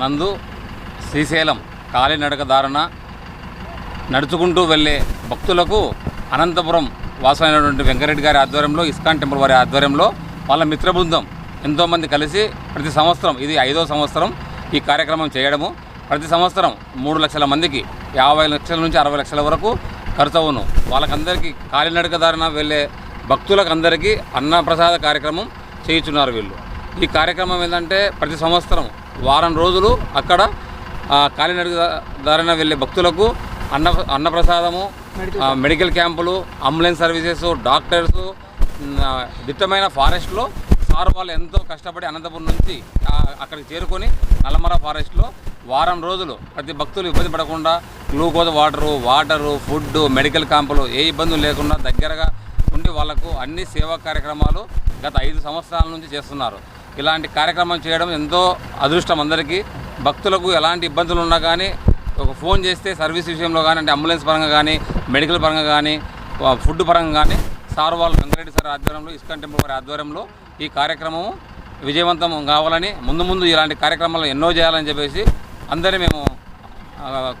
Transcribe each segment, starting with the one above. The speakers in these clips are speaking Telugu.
నందు శ్రీశైలం కాలినడక దారుణ నడుచుకుంటూ వెళ్ళే భక్తులకు అనంతపురం వాసులైనటువంటి వెంకరెడ్డి గారి ఆధ్వర్యంలో ఇస్కాన్ టెంపుల్ వారి ఆధ్వర్యంలో వాళ్ళ మిత్రబృందం ఎంతోమంది కలిసి ప్రతి సంవత్సరం ఇది ఐదో సంవత్సరం ఈ కార్యక్రమం చేయడము. ప్రతి సంవత్సరం మూడు లక్షల మందికి యాభై లక్షల నుంచి అరవై లక్షల వరకు ఖర్చు అవును వాళ్ళకందరికీ కాలినడక దారిన వెళ్ళే భక్తులకు అందరికీ అన్నప్రసాద కార్యక్రమం చేయించున్నారు వీళ్ళు. ఈ కార్యక్రమం ఏంటంటే ప్రతి సంవత్సరం వారం రోజులు అక్కడ కాలినడక దారిన వెళ్ళే భక్తులకు అన్న అన్నప్రసాదము మెడికల్ క్యాంపులు అంబులెన్స్ సర్వీసెస్ డాక్టర్స్ దిట్టమైన ఫారెస్ట్లో సార్ వాళ్ళు ఎంతో కష్టపడి అనంతపురం నుంచి అక్కడికి చేరుకొని నల్లమర ఫారెస్ట్లో వారం రోజులు ప్రతి భక్తులు ఇబ్బంది పడకుండా glucose water water food medical క్యాంపులు ఏ ఇబ్బందులు లేకుండా దగ్గరగా ఉండి వాళ్ళకు అన్ని సేవా కార్యక్రమాలు గత ఐదు సంవత్సరాల నుంచి చేస్తున్నారు. ఇలాంటి కార్యక్రమం చేయడం ఎంతో అదృష్టం అందరికీ. భక్తులకు ఎలాంటి ఇబ్బందులు ఉన్నా కానీ ఒక ఫోన్ చేస్తే సర్వీస్ విషయంలో కానీ అంటే అంబులెన్స్ పరంగా కానీ మెడికల్ పరంగా కానీ ఫుడ్ పరంగా కానీ సార్ వాళ్ళు వెంకరెడ్డి సార్ ఆధ్వర్యంలో ఇస్కాన్ టెంపుల్ వారి ఆధ్వర్యంలో ఈ కార్యక్రమం విజయవంతం కావాలని ముందు ముందు ఇలాంటి కార్యక్రమాలు ఎన్నో చేయాలని చెప్పేసి అందరినీ మేము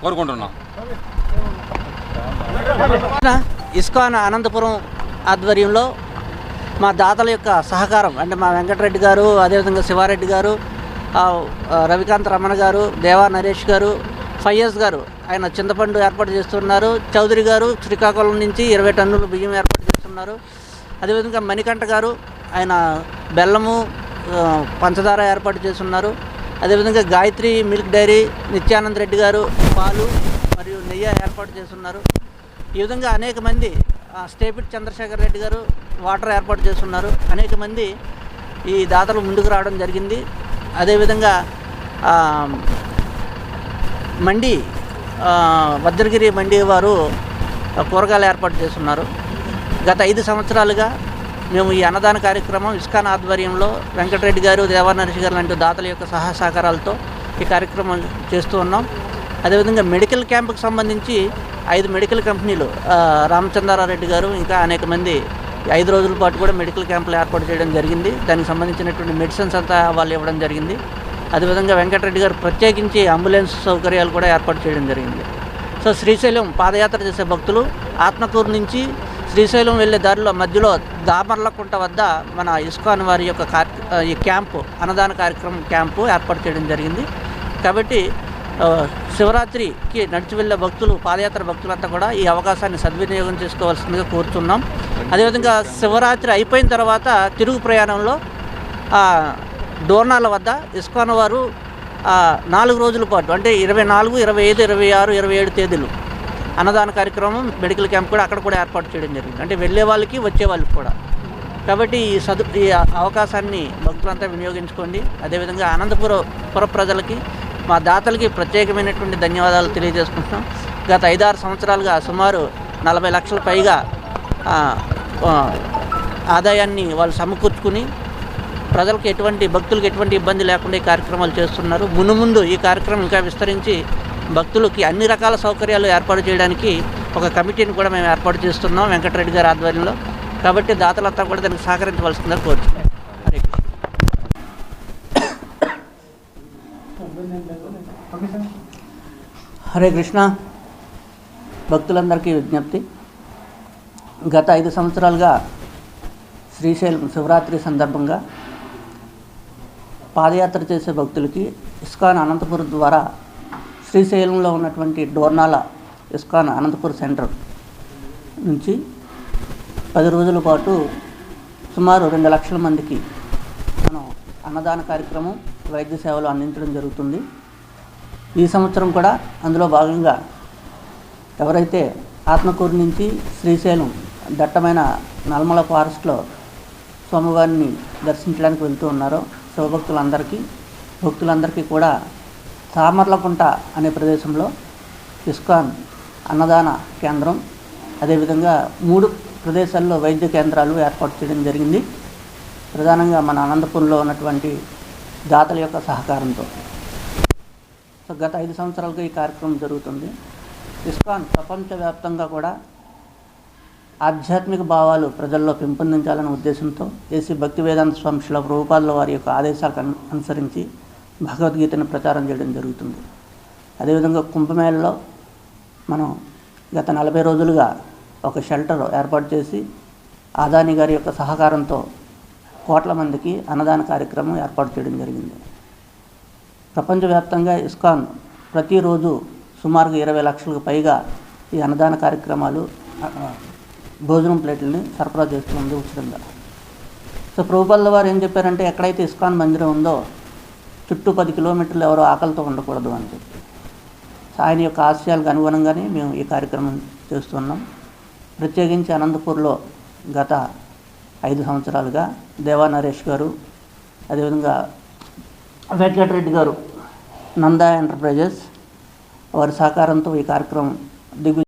కోరుకుంటున్నాం. ఇస్కాన్ అనంతపురం ఆధ్వర్యంలో మా దాతల యొక్క సహకారం అంటే మా వెంకటరెడ్డి గారు అదేవిధంగా శివారెడ్డి గారు రవికాంత్ రమణ గారు దేవా నరేష్ గారు ఫయ్యజ్ గారు ఆయన చింతపండు ఏర్పాటు చేస్తున్నారు. చౌదరి గారు శ్రీకాకుళం నుంచి ఇరవై టన్నులు బియ్యం ఏర్పాటు చేస్తున్నారు. అదేవిధంగా మణికంఠ గారు ఆయన బెల్లము పంచదార ఏర్పాటు చేస్తున్నారు. అదేవిధంగా గాయత్రి మిల్క్ డైరీ నిత్యానంద్ రెడ్డి గారు పాలు మరియు నెయ్యి ఏర్పాటు చేస్తున్నారు. ఈ విధంగా అనేక మంది స్టేపిట్ చంద్రశేఖర్ రెడ్డి గారు వాటర్ ఏర్పాటు చేస్తున్నారు. అనేక మంది ఈ దాతలు ముందుకు రావడం జరిగింది. అదేవిధంగా మండి ఆ, భద్రగిరి మండి వారు కూరగాయలు ఏర్పాటు చేస్తున్నారు. గత ఐదు సంవత్సరాలుగా మేము ఈ అన్నదాన కార్యక్రమం ఇస్కాన్ ఆధ్వర్యంలో వెంకటరెడ్డి గారు దేవానరేష్ గారు లాంటి దాతల యొక్క సహా సహకారాలతో ఈ కార్యక్రమం చేస్తూ ఉన్నాం. అదేవిధంగా మెడికల్ క్యాంపుకు సంబంధించి ఐదు మెడికల్ కంపెనీలు రామచంద్రారెడ్డి గారు ఇంకా అనేక మంది ఐదు రోజుల పాటు కూడా మెడికల్ క్యాంపులు ఏర్పాటు చేయడం జరిగింది. దానికి సంబంధించినటువంటి మెడిసిన్స్ అంతా వాళ్ళు ఇవ్వడం జరిగింది. అదేవిధంగా వెంకటరెడ్డి గారు ప్రత్యేకించి అంబులెన్స్ సౌకర్యాలు కూడా ఏర్పాటు చేయడం జరిగింది. సో శ్రీశైలం పాదయాత్ర చేసే భక్తులు ఆత్మకూరు నుంచి శ్రీశైలం వెళ్ళే దారిలో మధ్యలో దామర్లకుంట వద్ద మన ఇస్కాన్ వారి యొక్క కార్ ఈ క్యాంపు అన్నదాన కార్యక్రమం క్యాంపు ఏర్పాటు చేయడం జరిగింది. కాబట్టి శివరాత్రికి నడిచి వెళ్ళే భక్తులు పాదయాత్ర భక్తులంతా కూడా ఈ అవకాశాన్ని సద్వినియోగం చేసుకోవాల్సిందిగా కోరుతున్నాం. అదేవిధంగా శివరాత్రి అయిపోయిన తర్వాత తిరుగు ప్రయాణంలో డోర్నాల వద్ద ఇస్కాన్ వారు నాలుగు రోజుల పాటు అంటే ఇరవై నాలుగు ఇరవై ఐదు ఇరవై ఆరు ఇరవై ఏడు తేదీలు అన్నదాన కార్యక్రమం మెడికల్ క్యాంప్ కూడా అక్కడ కూడా ఏర్పాటు చేయడం జరిగింది. అంటే వెళ్ళే వాళ్ళకి వచ్చే వాళ్ళకి కూడా. కాబట్టి ఈ సదు ఈ అవకాశాన్ని భక్తులంతా వినియోగించుకోండి. అదేవిధంగా అనంతపుర పుర ప్రజలకి మా దాతలకి ప్రత్యేకమైనటువంటి ధన్యవాదాలు తెలియజేసుకుంటున్నాం. గత ఐదారు సంవత్సరాలుగా సుమారు నలభై లక్షల పైగా ఆదాయాన్ని వాళ్ళు సమకూర్చుకుని ప్రజలకు ఎటువంటి భక్తులకు ఎటువంటి ఇబ్బంది లేకుండా ఈ కార్యక్రమాలు చేస్తున్నారు. మునుముందు ఈ కార్యక్రమం ఇంకా విస్తరించి భక్తులకి అన్ని రకాల సౌకర్యాలు ఏర్పాటు చేయడానికి ఒక కమిటీని కూడా మేము ఏర్పాటు చేస్తున్నాం వెంకటరెడ్డి గారి ఆధ్వర్యంలో. కాబట్టి దాతలంతా కూడా దానికి సహకరించవలసిందని కోరుతున్నాం హరే హరే కృష్ణ. భక్తులందరికీ విజ్ఞప్తి. గత ఐదు సంవత్సరాలుగా శ్రీశైలం శివరాత్రి సందర్భంగా పాదయాత్ర చేసే భక్తులకి ఇస్కాన్ అనంతపురం ద్వారా శ్రీశైలంలో ఉన్నటువంటి డోర్నాల ఇస్కాన్ అనంతపురం సెంటర్ నుంచి పది రోజుల పాటు సుమారు రెండు లక్షల మందికి మనం అన్నదాన కార్యక్రమం వైద్య సేవలు అందించడం జరుగుతుంది. ఈ సంవత్సరం కూడా అందులో భాగంగా ఎవరైతే ఆత్మకూరు నుంచి శ్రీశైలం దట్టమైన నల్మల ఫారెస్ట్లో స్వామివారిని దర్శించడానికి వెళ్తూ ఉన్నారో శివభక్తులందరికీ భక్తులందరికీ కూడా సామర్లకుంట అనే ప్రదేశంలో ఇస్కాన్ అన్నదాన కేంద్రం అదేవిధంగా మూడు ప్రదేశాల్లో వైద్య కేంద్రాలు ఏర్పాటు చేయడం జరిగింది. ప్రధానంగా మన అనంతపురంలో ఉన్నటువంటి దాతల యొక్క సహకారంతో. సో గత ఐదు సంవత్సరాలుగా ఈ కార్యక్రమం జరుగుతుంది. ఇస్కాన్ ప్రపంచవ్యాప్తంగా కూడా ఆధ్యాత్మిక భావాలు ప్రజల్లో పెంపొందించాలనే ఉద్దేశంతో ఏసీ భక్తి వేదాంత స్వామి శిల ప్రభుపాదుల వారి యొక్క ఆదేశాలకు అనుసరించి భగవద్గీతను ప్రచారం చేయడం జరుగుతుంది. అదేవిధంగా కుంభమేళలో మనం గత నలభై రోజులుగా ఒక షెల్టర్ ఏర్పాటు చేసి ఆదాని గారి యొక్క సహకారంతో కోట్ల మందికి అన్నదాన కార్యక్రమం ఏర్పాటు చేయడం జరిగింది. ప్రపంచవ్యాప్తంగా ఇస్కాన్ ప్రతిరోజు సుమారుగా ఇరవై లక్షలకు పైగా ఈ అన్నదాన కార్యక్రమాలు భోజనం ప్లేట్లని సరఫరా చేస్తుంది ఉచితంగా. సో ప్రభుపాల వారు ఏం చెప్పారంటే ఎక్కడైతే ఇస్కాన్ మందిరం ఉందో చుట్టూ పది కిలోమీటర్లు ఎవరో ఆకలితో ఉండకూడదు అని చెప్పి. ఆయన యొక్క ఆశయాలకు అనుగుణంగానే మేము ఈ కార్యక్రమం చేస్తున్నాం. ప్రత్యేకించి అనంతపూర్లో గత ఐదు సంవత్సరాలుగా దేవా నరేష్ గారు అదేవిధంగా వెంకటరెడ్డి గారు. నందా ఎంటర్ప్రైజెస్. వారి సహకారంతో ఈ కార్యక్రమం దిగు